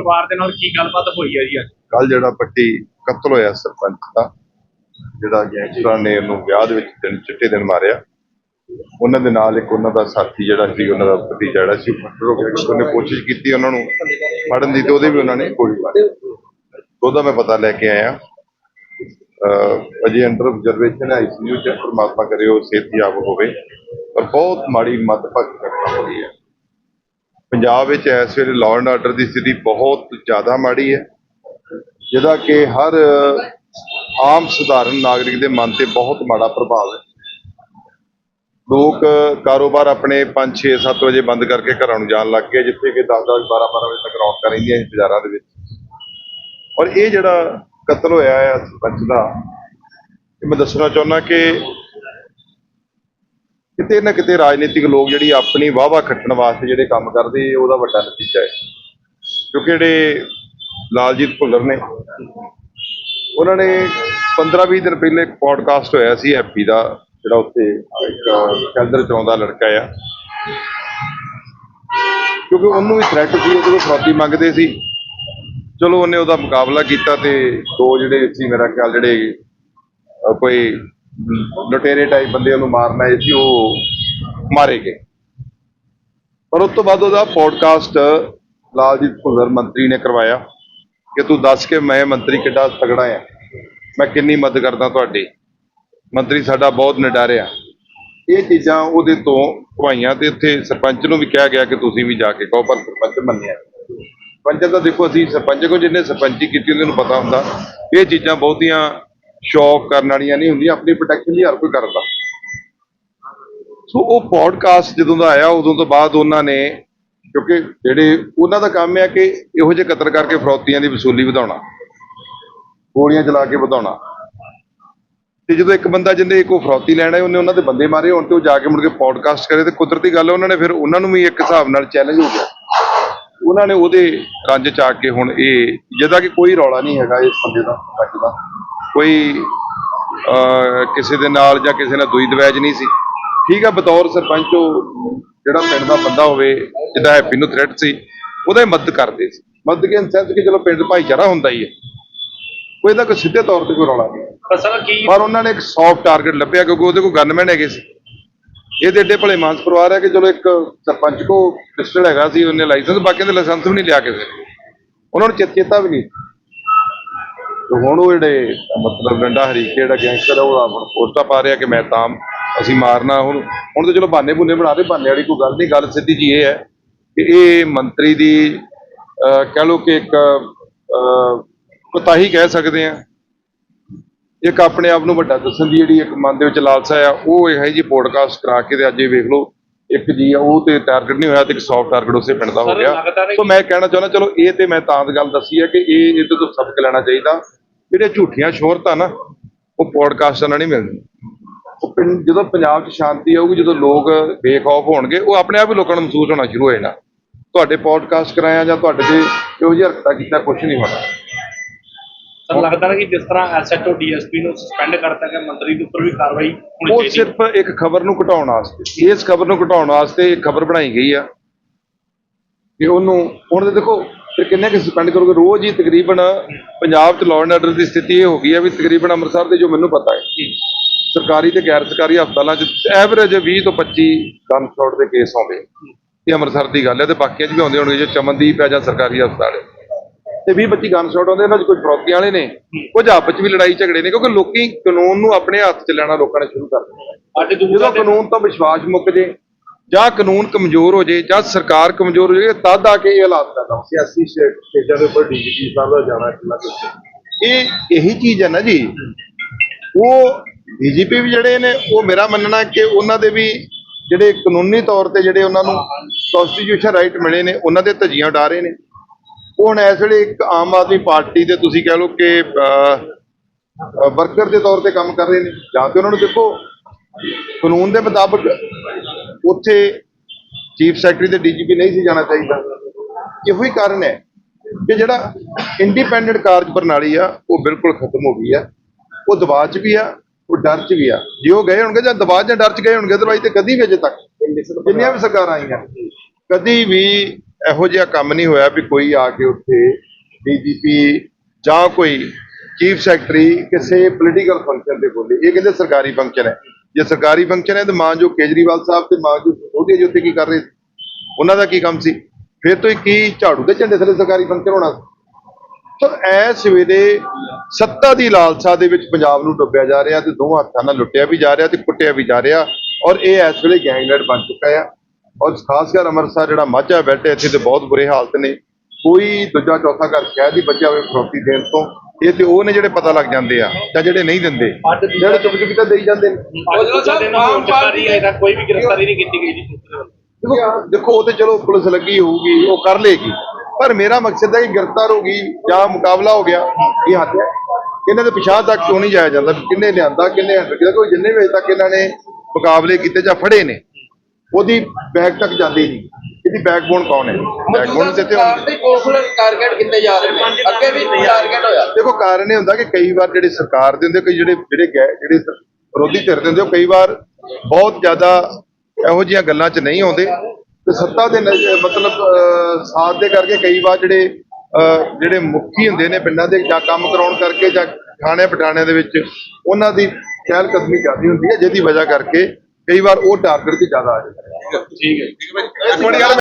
ਪਰਿਵਾਰ ਦੇ ਨਾਲ ਕੀ ਗੱਲਬਾਤ ਹੋਈ ਹੈ ਜੀ ਅੱਜ? ਕੱਲ ਜਿਹੜਾ ਪੱਟੀ ਕਤਲ ਹੋਇਆ ਸਰਪੰਚ ਦਾ, ਜਿਹੜਾ ਗੈਂਗਸਟਰਾਂ ਨੇ ਉਹਨੂੰ ਵਿਆਹ ਦੇ ਵਿੱਚ ਦਿਨ ਚਿੱਟੇ ਦਿਨ ਮਾਰਿਆ। ਉਹਨਾਂ ਦੇ ਨਾਲ ਇੱਕ ਉਹਨਾਂ ਦਾ ਸਾਥੀ ਜਿਹੜਾ ਸੀ, ਉਹਨਾਂ ਦਾ ਭਤੀਜਾ ਜਿਹੜਾ ਸੀ, ਉਹ ਹੋ ਗਿਆ ਉਹਨੇ ਕੋਸ਼ਿਸ਼ ਕੀਤੀ ਉਹਨਾਂ ਨੂੰ ਫੜਨ ਦੀ ਤੇ ਉਹਦੇ ਵੀ ਉਹਨਾਂ ਨੇ ਗੋਲੀ ਮਾਰੀ ਉਹਦਾ ਮੈਂ ਪਤਾ ਲੈ ਕੇ ਆਇਆ। ਅਜੇ ਅੰਡਰ ਆਬਜ਼ਰਵੇਸ਼ਨ ਹੈ ਆਈਸੀਯੂ ਚ ਪਰਮਾਤਮਾ ਕਰੇ ਉਹ ਸਿਹਤਯਾਬ ਹੋਵੇ। ਪਰ ਬਹੁਤ ਮਾੜੀ ਮੱਦਭਾਗੀ ਘਟਨਾ ਹੋਈ ਹੈ। ਪੰਜਾਬ ਵਿੱਚ ਇਸ ਵੇਲੇ ਲਾਅ ਐਂਡ ਆਰਡਰ ਦੀ ਸਥਿਤੀ ਬਹੁਤ ਜ਼ਿਆਦਾ ਮਾੜੀ ਹੈ, ਜਿਹਦਾ ਕਿ ਹਰ ਆਮ ਸਧਾਰਨ ਨਾਗਰਿਕ ਦੇ ਮਨ ਤੇ ਬਹੁਤ ਮਾੜਾ ਪ੍ਰਭਾਵ ਹੈ। ਲੋਕ ਕਾਰੋਬਾਰ ਆਪਣੇ 5 6 7 ਵਜੇ ਬੰਦ ਕਰਕੇ ਘਰਾਂ ਨੂੰ ਜਾਣ ਲੱਗ ਗਏ, ਜਿੱਥੇ ਕਿ 10 10 12 12 ਵਜੇ ਤੱਕ ਰੌਣਕਾਂ ਰਹਿੰਦੀਆਂ ਸੀ ਬਾਜ਼ਾਰਾਂ ਦੇ ਵਿੱਚ। ਔਰ ਇਹ ਜਿਹੜਾ ਕਤਲ ਹੋਇਆ ਹੈ ਸਰਪੰਚ ਦਾ, ਇਹ ਮੈਂ ਦੱਸਣਾ ਚਾਹੁੰਦਾ ਕਿ ਕਿਤੇ ਨਾ ਕਿਤੇ ਰਾਜਨੀਤਿਕ ਲੋਕ ਜਿਹੜੀ ਆਪਣੀ ਵਾਹਵਾ ਖੱਟਣ ਵਾਸਤੇ ਜਿਹੜੇ ਕੰਮ ਕਰਦੇ, ਉਹਦਾ ਵੱਡਾ ਨਤੀਜਾ ਹੈ। ਕਿਉਂਕਿ ਜਿਹੜੇ ਲਾਲਜੀਤ ਭੁੱਲਰ ਨੇ, ਉਹਨਾਂ ਨੇ 15-20 ਦਿਨ ਪਹਿਲੇ ਇੱਕ ਪੋਡਕਾਸਟ ਹੋਇਆ ਸੀ ਹੈਪੀ ਦਾ, ਜਿਹੜਾ ਉੱਥੇ ਇੱਕ ਕੈਲਦਰ ਚੌਂਦਾ ਲੜਕਾ ਆ। ਕਿਉਂਕਿ ਉਹਨੂੰ ਵੀ ਥ੍ਰੈਟ ਸੀ, ਉਹ ਕੋਲੋਂ ਫਰੌਤੀ ਮੰਗਦੇ ਸੀ, ਚਲੋ ਉਹਨੇ ਉਹਦਾ ਮੁਕਾਬਲਾ ਕੀਤਾ ਤੇ ਦੋ ਜਿਹੜੇ ਸੀ, ਮੇਰਾ ਖਿਆਲ ਜਿਹੜੇ ਕੋਈ ਲੁਟੇਰੇ ਟਾਈਪ ਬੰਦੇ ਉਹਨੂੰ ਮਾਰਨ ਆਏ ਸੀ ਉਹ ਮਾਰੇ ਗਏ। ਪਰ ਉਸ ਤੋਂ ਬਾਅਦ ਉਹਦਾ ਪੋਡਕਾਸਟ ਲਾਲਜੀਤ ਭੁੱਲਰ ਮੰਤਰੀ ਨੇ ਕਰਵਾਇਆ ਕਿ ਤੂੰ ਦੱਸ ਕੇ ਮੈਂ ਮੰਤਰੀ ਕਿੱਡਾ ਤਗੜਾ ਆ ਮੈਂ ਕਿੰਨੀ ਮਦਦ ਕਰਦਾ ਤੁਹਾਡੀ। ਮੰਤਰੀ ਸਾਡਾ ਬਹੁਤ ਨਿਡਾਰਿਆ ਇਹ ਚੀਜ਼ਾਂ ਉਹਦੇ ਤੋਂ ਘਵਾਈਆਂ ਤੇ ਉੱਥੇ ਸਰਪੰਚ ਨੂੰ ਵੀ ਕਿਹਾ ਗਿਆ ਕਿ ਤੁਸੀਂ ਵੀ ਜਾ ਕੇ ਕਹੋ, ਪਰ ਸਰਪੰਚ ਮੰਨਿਆ ਸਰਪੰਚ ਦਾ ਦੇਖੋ, ਅਸੀਂ ਸਰਪੰਚ ਕੋ ਜਿਹਨੇ ਸਰਪੰਚੀ ਕੀਤੀ, ਉਹਨੂੰ ਪਤਾ ਹੁੰਦਾ। ਇਹ ਚੀਜ਼ਾਂ ਬਹੁਤੀਆਂ ਸ਼ੌਕ ਕਰਨ ਵਾਲੀਆਂ ਨਹੀਂ ਹੁੰਦੀਆਂ, ਆਪਣੀ ਪ੍ਰੋਟੈਕਸ਼ਨ ਲਈ ਹਰ ਕੋਈ ਕਰਦਾ ਸੋ ਉਹ ਪੋਡਕਾਸਟ ਜਦੋਂ ਦਾ ਆਇਆ, ਉਦੋਂ ਤੋਂ ਬਾਅਦ ਉਹਨਾਂ ਨੇ, ਕਿਉਂਕਿ ਜਿਹੜੇ ਉਹਨਾਂ ਦਾ ਕੰਮ ਹੈ ਕਿ ਇਹੋ ਜਿਹੇ ਕਤਲ ਕਰਕੇ ਫਰੌਤੀਆਂ ਦੀ ਵਸੂਲੀ ਵਧਾਉਣਾ, ਗੋਲੀਆਂ ਚਲਾ ਕੇ ਵਧਾਉਣਾ। ਤੇ ਜਦੋਂ ਇੱਕ ਬੰਦਾ ਜਿਹਦੇ ਇੱਕ ਉਹ ਫਰੌਤੀ ਲੈਣਾ ਉਹਨੇ ਉਹਨਾਂ ਦੇ ਬੰਦੇ ਮਾਰੇ, ਹੁਣ ਤੇ ਉਹ ਜਾ ਕੇ ਮੁੜ ਕੇ ਪੋਡਕਾਸਟ ਕਰੇ, ਤੇ ਕੁਦਰਤੀ ਗੱਲ ਹੈ, ਉਹਨਾਂ ਨੇ ਫਿਰ ਉਹਨਾਂ ਨੂੰ ਵੀ ਇੱਕ ਹਿਸਾਬ ਨਾਲ ਚੈਲੰਜ ਹੋ ਗਿਆ। ਉਹਨਾਂ ਨੇ ਉਹਦੇ ਰੰਜ ਚ ਆ ਕੇ ਹੁਣ ਇਹ, ਜਿਹਦਾ ਕਿ ਕੋਈ ਰੌਲਾ ਨਹੀਂ ਹੈਗਾ ਇਸ ਬੰਦੇ ਦਾ ਤੱਕ ਦਾ। ਕੋਈ ਕਿਸੇ ਦੇ ਨਾਲ ਜਾਂ ਕਿਸੇ ਨਾਲ ਦੁਈ ਦਵੈਜ ਨਹੀਂ ਸੀ। ਠੀਕ ਆ ਬਤੌਰ ਸਰਪੰਚ ਉਹ ਜਿਹੜਾ ਪਿੰਡ ਦਾ ਬੰਦਾ ਹੋਵੇ ਜਿਹਦਾ ਹੈਪੀ ਨੂੰ ਥ੍ਰੈਟ ਸੀ ਉਹਦਾ ਹੀ ਮਦਦ ਕਰਦੇ ਸੀ। ਮਦਦ ਕੇ ਸੈਂਸ ਕਿ ਚਲੋ ਪਿੰਡ ਭਾਈਚਾਰਾ ਹੁੰਦਾ ਹੀ ਹੈ। ਕੋਈ ਇਹਦਾ ਕੋਈ ਸਿੱਧੇ ਤੌਰ ਤੇ ਕੋਈ ਰੌਲਾ ਨਹੀਂ। ਪਰ ਸਰ ਕੀ ਪਰ ਉਹਨਾਂ ਨੇ ਇੱਕ ਸੌਫਟ ਟਾਰਗੇਟ ਲੱਭਿਆ ਕਿਉਂਕਿ ਉਹਦੇ ਕੋਲ ਗਨਮੈਨ ਹੈਗੇ ਸੀ। ਇਹਦੇ ਏਡੇ ਭਲੇ ਮਾਨਸ ਪਰਿਵਾਰ ਹੈ ਕਿ ਚਲੋ ਇੱਕ ਸਰਪੰਚ ਕੋ ਪਿਸਟਲ ਹੈਗਾ ਸੀ ਉਹਨੇ ਲਾਇਸੈਂਸ ਬਾਕੀਆਂ ਦੇ ਲਾਇਸੈਂਸ ਵੀ ਨਹੀਂ ਲਿਆ ਕਿਸੇ ਉਹਨਾਂ ਨੂੰ ਚੇਤਾ ਵੀ ਨਹੀਂ। ਹੁਣ ਉਹ ਜਿਹੜੇ ਮਤਲਬ ਡੰਡਾ ਹਰੀਕੇ ਜਿਹੜਾ ਗੈਂਗਸਟਰ ਹੈ ਉਹ ਆਪਣਾ ਪੋਸਟਾਂ ਪਾ ਰਿਹਾ ਕਿ ਮੈਂ ਤਾਂ ਅਸੀਂ ਮਾਰਨਾ ਹੁਣ। ਹੁਣ ਤਾਂ ਚਲੋ ਬਹਾਨੇ ਬੁੰਨੇ ਬਣਾ ਰਹੇ ਬਹਾਨੇ ਵਾਲੀ ਕੋਈ ਗੱਲ ਨਹੀਂ ਗੱਲ ਸਿੱਧੀ ਜੀ ਇਹ ਹੈ ਕਿ ਇਹ ਮੰਤਰੀ ਦੀ ਕਹਿ ਲਓ ਕਿ ਇੱਕ ਕੁਤਾਹੀ ਕਹਿ ਸਕਦੇ ਆ ਇੱਕ ਆਪਣੇ ਆਪ ਨੂੰ ਵੱਡਾ ਦੱਸਣ ਦੀ ਜਿਹੜੀ ਇੱਕ ਮਨ ਦੇ ਵਿੱਚ ਲਾਲਸਾ ਆ ਉਹ ਇਹ ਹੈ ਜੀ ਪੋਡਕਾਸਟ ਕਰਾ ਕੇ ਤੇ ਅੱਜ ਇਹ ਵੇਖ ਲਓ ਇੱਕ ਜੀ ਆ ਉਹ ਤੇ ਟਾਰਗੇਟ ਨਹੀਂ ਹੋਇਆ ਤੇ ਇੱਕ ਸੌਫਟ ਟਾਰਗੇਟ ਉਸੇ ਪਿੰਡ ਦਾ ਹੋ ਗਿਆ। ਸੋ ਮੈਂ ਕਹਿਣਾ ਚਾਹੁੰਦਾ ਚਲੋ ਇਹ ਤੇ ਮੈਂ ਤਾਂ ਗੱਲ ਦੱਸੀ ਹੈ ਕਿ ਇਹ ਇਹਦੇ ਤੋਂ ਸਬਕ ਲੈਣਾ ਚਾਹੀਦਾ। ਜਿਹੜੇ ਝੂਠੀਆਂ ਸ਼ੋਹਰਤਾਂ ਨਾ ਉਹ ਪੋਡਕਾਸਟਾਂ ਨਾਲ ਨਹੀਂ ਮਿਲਦੀ ਉਹ ਪਿੰਡ ਜਦੋਂ ਪੰਜਾਬ 'ਚ ਸ਼ਾਂਤੀ ਆਊਗੀ ਜਦੋਂ ਲੋਕ ਬੇਖੌਫ ਹੋਣਗੇ ਉਹ ਆਪਣੇ ਆਪ ਹੀ ਲੋਕਾਂ ਨੂੰ ਮਹਿਸੂਸ ਹੋਣਾ ਸ਼ੁਰੂ ਹੋ ਜਾਣਾ। ਤੁਹਾਡੇ ਪੋਡਕਾਸਟ ਕਰਾਇਆ ਜਾਂ ਤੁਹਾਡੇ ਤੇ ਇਹੋ ਜਿਹੀ ਹਰਕਤਾਂ ਕੀਤਾ ਕੁਝ ਨਹੀਂ ਹੋਣਾ। ਸਰ ਲੱਗਦਾ ਨਾ ਕਿ ਜਿਸ ਤਰ੍ਹਾਂ ਐਸਐਚਓ ਡੀਐਸਪੀ ਨੂੰ ਸਸਪੈਂਡ ਕਰਤਾ ਗਿਆ ਮੰਤਰੀ ਦੇ ਉੱਪਰ ਵੀ ਕਾਰਵਾਈ ਹੋਣੀ ਉਹ ਚਾਹੀਦੀ। ਸਿਰਫ ਇੱਕ ਖਬਰ ਨੂੰ ਘਟਾਉਣ ਵਾਸਤੇ ਇਸ ਖਬਰ ਨੂੰ ਘਟਾਉਣ ਵਾਸਤੇ ਇੱਕ ਖਬਰ ਬਣਾਈ ਗਈ ਆ। ਕਿ ਉਹਨੂੰ ਹੁਣ ਦੇਖੋ ਫਿਰ ਕਿੰਨੇ ਕਿ ਸਸਪੈਂਡ ਕਰੋਗੇ? ਰੋਜ਼ ਹੀ ਤਕਰੀਬਨ ਪੰਜਾਬ 'ਚ ਲਾਅ ਐਂਡ ਆਰਡਰ ਦੀ ਸਥਿਤੀ ਇਹ ਹੋ ਗਈ ਹੈ ਵੀ ਤਕਰੀਬਨ ਅੰਮ੍ਰਿਤਸਰ ਦੇ ਜੋ ਮੈਨੂੰ ਪਤਾ ਹੈ ਸਰਕਾਰੀ ਤੇ ਗੈਰ ਸਰਕਾਰੀ ਹਸਪਤਾਲਾਂ 'ਚ ਐਵਰੇਜ 20 ਤੋਂ 25 ਗਨ ਸ਼ਾਟ ਦੇ ਕੇਸ ਆਉਂਦੇ। ਇਹ ਅੰਮ੍ਰਿਤਸਰ ਦੀ ਗੱਲ ਹੈ ਤੇ ਬਾਕੀਆਂ 'ਚ ਵੀ ਆਉਂਦੇ ਹੋਣਗੇ ਜੋ ਚਮਨਦੀਪ ਹੈ ਜਾਂ ਸਰਕਾਰੀ ਹਸਪਤਾਲ ਹੈ। ਤੇ 20 25 ਗਨ ਸ਼ਾਟ ਆਉਂਦੇ ਇਹਨਾਂ 'ਚ ਕੁਝ ਫਰੌਤੀਆਂ ਵਾਲੇ ਨੇ ਕੁਝ ਆਪਸ 'ਚ ਵੀ ਲੜਾਈ ਝਗੜੇ ਨੇ ਕਿਉਂਕਿ ਲੋਕੀ ਕਾਨੂੰਨ ਨੂੰ ਆਪਣੇ ਹੱਥ 'ਚ ਲੈਣਾ ਲੋਕਾਂ ਨੇ ਸ਼ੁਰੂ ਕਰ ਦਿੱਤਾ ਅੱਜ ਜਦੋਂ ਕਾਨੂੰਨ ਤੋਂ ਵਿਸ਼ਵਾਸ ਮੁੱਕ ਜੇ ਜਾਂ ਕਾਨੂੰਨ ਕਮਜ਼ੋਰ ਹੋ ਜੇ ਜਾਂ ਸਰਕਾਰ ਕਮਜ਼ੋਰ ਹੋ ਜੇ ਤਦ ਆ ਕੇ ਇਹ ਹਾਲਾਤ ਪੈਦਾ ਹੁੰਦੇ ਸਿਆਸੀ ਸਟੇਜਾਂ ਦੇ ਉੱਪਰ ਡੀਜੀਪੀ ਸਾਹਿਬ ਦਾ ਜਾਣਾ ਕਿੰਨਾ ਕੁਝ ਇਹ ਇਹੀ ਚੀਜ਼ ਹੈ ਨਾ ਜੀ। ਉਹ ਡੀਜੀਪੀ ਵੀ ਜਿਹੜੇ ਨੇ ਉਹ ਮੇਰਾ ਮੰਨਣਾ ਕਿ ਉਹਨਾਂ ਦੇ ਵੀ ਜਿਹੜੇ ਕਾਨੂੰਨੀ ਤੌਰ ਤੇ ਜਿਹੜੇ ਉਹਨਾਂ ਨੂੰ ਕਨਸਟੀਟਿਊਸ਼ਨ ਰਾਈਟ ਮਿਲੇ ਨੇ ਉਹਨਾਂ ਦੇ ਧੱਜੀਆਂ ਉਡਾ ਰਹੇ ਨੇ। ਉਹ ਹੁਣ ਇਸ ਵੇਲੇ ਇੱਕ ਆਮ ਆਦਮੀ ਪਾਰਟੀ ਦੇ ਤੁਸੀਂ ਕਹਿ ਲਓ ਕਿ ਵਰਕਰ ਦੇ ਤੌਰ ਤੇ ਕੰਮ ਕਰ ਰਹੇ ਨੇ। ਜਾਂ ਤੇ ਉਹਨਾਂ ਨੂੰ ਦੇਖੋ ਕਾਨੂੰਨ ਦੇ ਮੁਤਾਬਕ ਉੱਥੇ ਚੀਫ ਸੈਕਟਰੀ ਤੇ ਡੀਜੀਪੀ ਨਹੀਂ ਸੀ ਜਾਣਾ ਚਾਹੀਦਾ। ਇਹੋ ਹੀ ਕਾਰਨ ਹੈ ਕਿ ਜਿਹੜਾ ਇੰਡੀਪੈਂਡੈਂਟ ਕਾਰਜ ਪ੍ਰਣਾਲੀ ਆ, ਉਹ ਬਿਲਕੁਲ ਖਤਮ ਹੋ ਗਈ ਆ। ਉਹ ਦਬਾਅ 'ਚ ਵੀ ਆ, ਉਹ ਡਰ 'ਚ ਵੀ ਆ। ਜੇ ਉਹ ਗਏ ਹੋਣਗੇ ਜਾਂ ਦਬਾਅ ਜਾਂ ਡਰ 'ਚ ਗਏ ਹੋਣਗੇ ਅਦਰਵਾਈਜ਼ ਤੇ ਕਦੀ ਵੀ ਅਜੇ ਤੱਕ ਜਿੰਨੀਆਂ ਵੀ ਸਰਕਾਰਾਂ ਆਈਆਂ, ਕਦੀ ਵੀ ਇਹੋ ਜਿਹਾ ਕੰਮ ਨਹੀਂ ਹੋਇਆ ਵੀ ਕੋਈ ਆ ਕੇ ਉੱਥੇ ਡੀਜੀਪੀ ਜਾਂ ਕੋਈ ਚੀਫ ਸੈਕਟਰੀ ਕਿਸੇ ਪੋਲੀਟੀਕਲ ਫੰਕਸ਼ਨ ਤੇ ਬੋਲੇ। ਇਹ ਕਹਿੰਦੇ ਸਰਕਾਰੀ ਫੰਕਸ਼ਨ ਹੈ। ਜੇ ਸਰਕਾਰੀ ਫੰਕਸ਼ਨ ਹੈ ਤਾਂ ਮਾਂ ਜੋ ਕੇਜਰੀਵਾਲ ਸਾਹਿਬ ਤੇ ਮਾਂ ਜੋ ਜੀ ਉੱਥੇ ਕੀ ਕਰ ਰਹੇ ਸੀ? ਉਹਨਾਂ ਦਾ ਕੀ ਕੰਮ ਸੀ? ਫਿਰ ਤੋਂ ਕੀ ਝਾੜੂ ਦੇ ਝੰਡੇ ਥੱਲੇ ਸਰਕਾਰੀ ਫੰਕਸ਼ਨ ਹੋਣਾ ਸੀ। ਤਾਂ ਐਸ ਵੇਲੇ ਸੱਤਾ ਦੀ ਲਾਲਸਾ ਦੇ ਵਿੱਚ ਪੰਜਾਬ ਨੂੰ ਡੁੱਬਿਆ ਜਾ ਰਿਹਾ ਤੇ ਦੋਵਾਂ ਹੱਥਾਂ ਨਾਲ ਲੁੱਟਿਆ ਵੀ ਜਾ ਰਿਹਾ ਤੇ ਕੁੱਟਿਆ ਵੀ ਜਾ ਰਿਹਾ ਔਰ ਇਹ ਇਸ ਵੇਲੇ ਗੈਂਗਲੈਂਡ ਬਣ ਚੁੱਕਾ ਆ। ਔਰ ਖਾਸ ਕਰ ਅੰਮ੍ਰਿਤਸਰ ਜਿਹੜਾ ਮਾਝਾ ਬੈਠ ਇੱਥੇ ਤੇ ਬਹੁਤ ਬੁਰੇ ਹਾਲਤ ਨੇ। ਕੋਈ ਦੂਜਾ ਚੌਥਾ ਘਰ ਸ਼ਾਇਦ ਦੀ ਬਚਿਆ ਹੋਵੇ ਫਰੋਤੀ ਦੇਣ ਤੋਂ। ਇਹ ਤੇ ਉਹ ਨੇ ਜਿਹੜੇ ਪਤਾ ਲੱਗ ਜਾਂਦੇ ਆ ਜਾਂ ਜਿਹੜੇ ਨਹੀਂ ਦਿੰਦੇ। ਜਿਹੜੇ ਚੁੱਪ ਚੁੱਪ ਤਾਂ ਦੇਈ ਜਾਂਦੇ ਨੇ। ਦੂਜਾ ਦਿਨ ਆਮ ਪਾਰਟੀ ਕੋਈ ਵੀ ਗ੍ਰਿਫਤਾਰੀ ਨਹੀਂ ਕੀਤੀ ਗਈ ਜੀ। ਦੇਖੋ ਦੇਖੋ ਉਹ ਤੇ ਚਲੋ ਪੁਲਿਸ ਲੱਗੀ ਹੋਊਗੀ ਉਹ ਕਰ ਲੇਗੀ ਪਰ ਮੇਰਾ ਮਕਸਦ ਹੈ ਕਿ ਗ੍ਰਿਫਤਾਰ ਹੋ ਗਈ ਜਾਂ ਮੁਕਾਬਲਾ ਹੋ ਗਿਆ ਇਹ ਹੱਦ ਹੈ। ਇਹਨਾਂ ਦੇ ਪਿਛਾਹ ਤੱਕ ਕਿਉਂ ਨਹੀਂ ਜਾਇਆ ਜਾਂਦਾ ਕਿੰਨੇ ਲਿਆਂਦਾ ਕਿੰਨੇ ਹੱਟ ਗਿਆ ਕੋਈ ਜਿੰਨੇ ਵੇਜ ਤੱਕ ਇਹਨਾਂ ਨੇ ਮੁਕਾਬਲੇ ਕੀਤੇ ਜਾਂ ਫੜੇ ਨੇ ਉਹਦੀ ਬੈਕ ਤੱਕ ਜਾਂਦੀ ਨਹੀਂ। ਇਹਦੀ ਬੈਕਬੋਨ ਕੌਣ ਹੈ? ਬੈਕਬੋਨ ਤੇ ਤੇ ਸਰਕਾਰ ਦੇ ਕੋਲ ਟਾਰਗੇਟ ਕਿੰਨੇ ਜਾ ਰਹੇ ਨੇ? ਅੱਗੇ ਵੀ ਟਾਰਗੇਟ ਹੋਇਆ। ਦੇਖੋ ਕਾਰਨ ਇਹ ਹੁੰਦਾ ਕਿ ਕਈ ਵਾਰ ਜਿਹੜੇ ਸਰਕਾਰ ਦੇ ਹੁੰਦੇ ਕਈ ਜਿਹੜੇ ਜਿਹੜੇ ਜਿਹੜੇ ਵਿਰੋਧੀ ਧਿਰ ਦੇ ਹੁੰਦੇ ਉਹ ਕਈ ਵਾਰ ਬਹੁਤ ਜ਼ਿਆਦਾ ਇਹੋ ਜਿਹੀਆਂ ਗੱਲਾਂ 'ਚ ਨਹੀਂ ਆਉਂਦੇ। ਤੇ ਸੱਤਾ ਦੇ ਮਤਲਬ ਸਾਥ ਦੇ ਕਰਕੇ ਕਈ ਵਾਰ ਜਿਹੜੇ ਅਹ, ਜਿਹੜੇ ਮੁਖੀ ਹੁੰਦੇ ਨੇ ਪਿੰਡਾਂ ਦੇ ਜਾਂ ਕੰਮ ਕਰਾਉਣ ਕਰਕੇ ਜਾਂ ਥਾਣੇ ਪਟਾਣੇ ਦੇ ਵਿੱਚ ਉਹਨਾਂ ਦੀ ਪਹਿਲ ਕਦਮੀ ਜ਼ਿਆਦਾ ਹੁੰਦੀ ਹੈ ਜਿਹਦੀ ਵਜ੍ਹਾ ਕਰਕੇ ਕਈ ਵਾਰ ਉਹ ਟਾਰਗੇਟ 'ਤੇ ਜ਼ਿਆਦਾ ਆ ਜਾਂਦੇ ਠੀਕ ਹੈ। ਮਿੰਟ ਯਾਰ